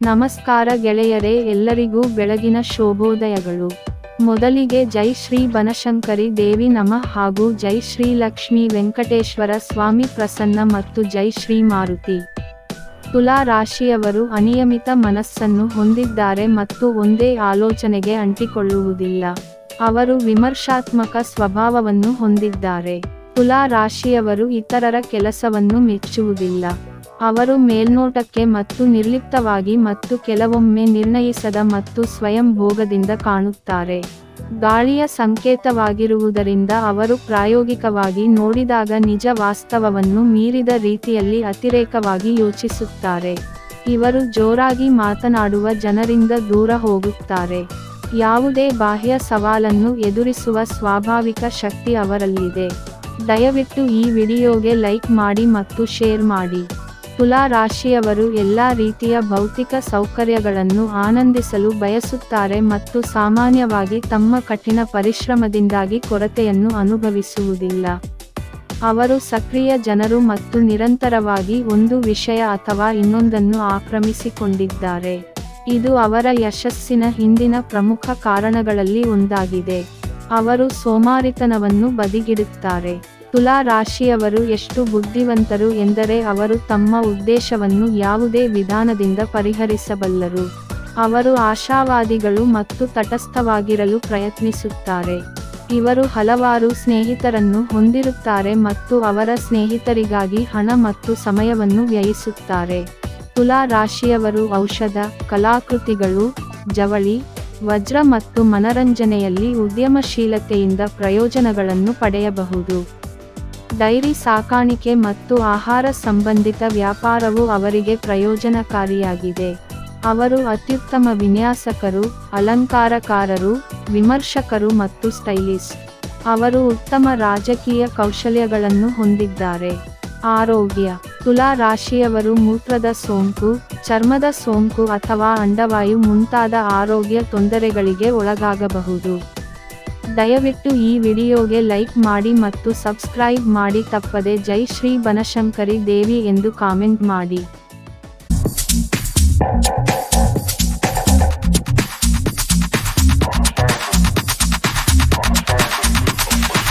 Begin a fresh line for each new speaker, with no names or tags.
ನಮಸ್ಕಾರ ಗೆಳೆಯರೇ, ಎಲ್ಲರಿಗೂ ಬೆಳಗಿನ ಶೋಭೋದಯಗಳು. ಮೊದಲಿಗೆ ಜೈ ಶ್ರೀ ಬನಶಂಕರಿ ದೇವಿ ನಮ ಹಾಗೂ ಜೈ ಶ್ರೀ ಲಕ್ಷ್ಮೀ ವೆಂಕಟೇಶ್ವರ ಸ್ವಾಮಿ ಪ್ರಸನ್ನ ಮತ್ತು ಜೈ ಶ್ರೀ ಮಾರುತಿ. ತುಲಾ ರಾಶಿಯವರು ಅನಿಯಮಿತ ಮನಸ್ಸನ್ನು ಹೊಂದಿದ್ದಾರೆ ಮತ್ತು ಒಂದೇ ಆಲೋಚನೆಗೆ ಅಂಟಿಕೊಳ್ಳುವುದಿಲ್ಲ. ಅವರು ವಿಮರ್ಶಾತ್ಮಕ ಸ್ವಭಾವವನ್ನು ಹೊಂದಿದ್ದಾರೆ. ತುಲಾ ರಾಶಿಯವರು ಇತರರ ಕೆಲಸವನ್ನು ಮೆಚ್ಚುವುದಿಲ್ಲ. ಅವರು ಮೇಲ್ನೋಟಕ್ಕೆ ಮತ್ತು ನಿರ್ಲಿಪ್ತವಾಗಿ ಮತ್ತು ಕೆಲವೊಮ್ಮೆ ನಿರ್ಣಯಿಸದ ಮತ್ತು ಸ್ವಯಂ ಭೋಗದಿಂದ ಕಾಣುತ್ತಾರೆ. ಗಾಳಿಯ ಸಂಕೇತವಾಗಿರುವುದರಿಂದ ಅವರು ಪ್ರಾಯೋಗಿಕವಾಗಿ ನೋಡಿದಾಗ ನಿಜ ವಾಸ್ತವವನ್ನು ಮೀರಿದ ರೀತಿಯಲ್ಲಿ ಅತಿರೇಕವಾಗಿ ಯೋಚಿಸುತ್ತಾರೆ. ಇವರು ಜೋರಾಗಿ ಮಾತನಾಡುವ ಜನರಿಂದ ದೂರ ಹೋಗುತ್ತಾರೆ. ಯಾವುದೇ ಬಾಹ್ಯ ಸವಾಲನ್ನು ಎದುರಿಸುವ ಸ್ವಾಭಾವಿಕ ಶಕ್ತಿ ಅವರಲ್ಲಿದೆ. ದಯವಿಟ್ಟು ಈ ವಿಡಿಯೋಗೆ ಲೈಕ್ ಮಾಡಿ ಮತ್ತು ಶೇರ್ ಮಾಡಿ. ತುಲಾ ರಾಶಿಯವರು ಎಲ್ಲ ರೀತಿಯ ಭೌತಿಕ ಸೌಕರ್ಯಗಳನ್ನು ಆನಂದಿಸಲು ಬಯಸುತ್ತಾರೆ ಮತ್ತು ಸಾಮಾನ್ಯವಾಗಿ ತಮ್ಮ ಕಠಿಣ ಪರಿಶ್ರಮದಿಂದಾಗಿ ಕೊರತೆಯನ್ನು ಅನುಭವಿಸುವುದಿಲ್ಲ. ಅವರು ಸಕ್ರಿಯ ಜನರು ಮತ್ತು ನಿರಂತರವಾಗಿ ಒಂದು ವಿಷಯ ಅಥವಾ ಇನ್ನೊಂದನ್ನು ಆಕ್ರಮಿಸಿಕೊಂಡಿದ್ದಾರೆ. ಇದು ಅವರ ಯಶಸ್ಸಿನ ಹಿಂದಿನ ಪ್ರಮುಖ ಕಾರಣಗಳಲ್ಲಿ ಒಂದಾಗಿದೆ. ಅವರು ಸೋಮಾರಿತನವನ್ನು ಬದಿಗಿಡುತ್ತಾರೆ. ತುಲಾ ರಾಶಿಯವರು ಎಷ್ಟು ಬುದ್ಧಿವಂತರು ಎಂದರೆ ಅವರು ತಮ್ಮ ಉದ್ದೇಶವನ್ನು ಯಾವುದೇ ವಿಧಾನದಿಂದ ಪರಿಹರಿಸಬಲ್ಲರು. ಅವರು ಆಶಾವಾದಿಗಳು ಮತ್ತು ತಟಸ್ಥವಾಗಿರಲು ಪ್ರಯತ್ನಿಸುತ್ತಾರೆ. ಇವರು ಹಲವಾರು ಸ್ನೇಹಿತರನ್ನು ಹೊಂದಿರುತ್ತಾರೆ ಮತ್ತು ಅವರ ಸ್ನೇಹಿತರಿಗಾಗಿ ಹಣ ಮತ್ತು ಸಮಯವನ್ನು ವ್ಯಯಿಸುತ್ತಾರೆ. ತುಲಾ ರಾಶಿಯವರು ಔಷಧ, ಕಲಾಕೃತಿಗಳು, ಜವಳಿ, ವಜ್ರ ಮತ್ತು ಮನರಂಜನೆಯಲ್ಲಿ ಉದ್ಯಮಶೀಲತೆಯಿಂದ ಪ್ರಯೋಜನಗಳನ್ನು ಪಡೆಯಬಹುದು. ಡೈರಿ ಸಾಕಾಣಿಕೆ ಮತ್ತು ಆಹಾರ ಸಂಬಂಧಿತ ವ್ಯಾಪಾರವು ಅವರಿಗೆ ಪ್ರಯೋಜನಕಾರಿಯಾಗಿದೆ. ಅವರು ಅತ್ಯುತ್ತಮ ವಿನ್ಯಾಸಕರು, ಅಲಂಕಾರಕಾರರು, ವಿಮರ್ಶಕರು ಮತ್ತು ಸ್ಟೈಲಿಸ್ಟ್. ಅವರು ಉತ್ತಮ ರಾಜಕೀಯ ಕೌಶಲ್ಯಗಳನ್ನು ಹೊಂದಿದ್ದಾರೆ. ಆರೋಗ್ಯ, ತುಲಾ ರಾಶಿಯವರು ಮೂತ್ರದ ಸೋಂಕು, ಚರ್ಮದ ಸೋಂಕು ಅಥವಾ ಅಂಡವಾಯು ಮುಂತಾದ ಆರೋಗ್ಯ ತೊಂದರೆಗಳಿಗೆ ಒಳಗಾಗಬಹುದು. ದಯವಿಟ್ಟು ಈ ವಿಡಿಯೋಗೆ ಲೈಕ್ ಮಾಡಿ ಮತ್ತು ಸಬ್ಸ್ಕ್ರೈಬ್ ಮಾಡಿ ತಪ್ಪದೆ ಜೈ ಶ್ರೀ ಬನಶಂಕರಿ ದೇವಿ ಎಂದು ಕಾಮೆಂಟ್ ಮಾಡಿ.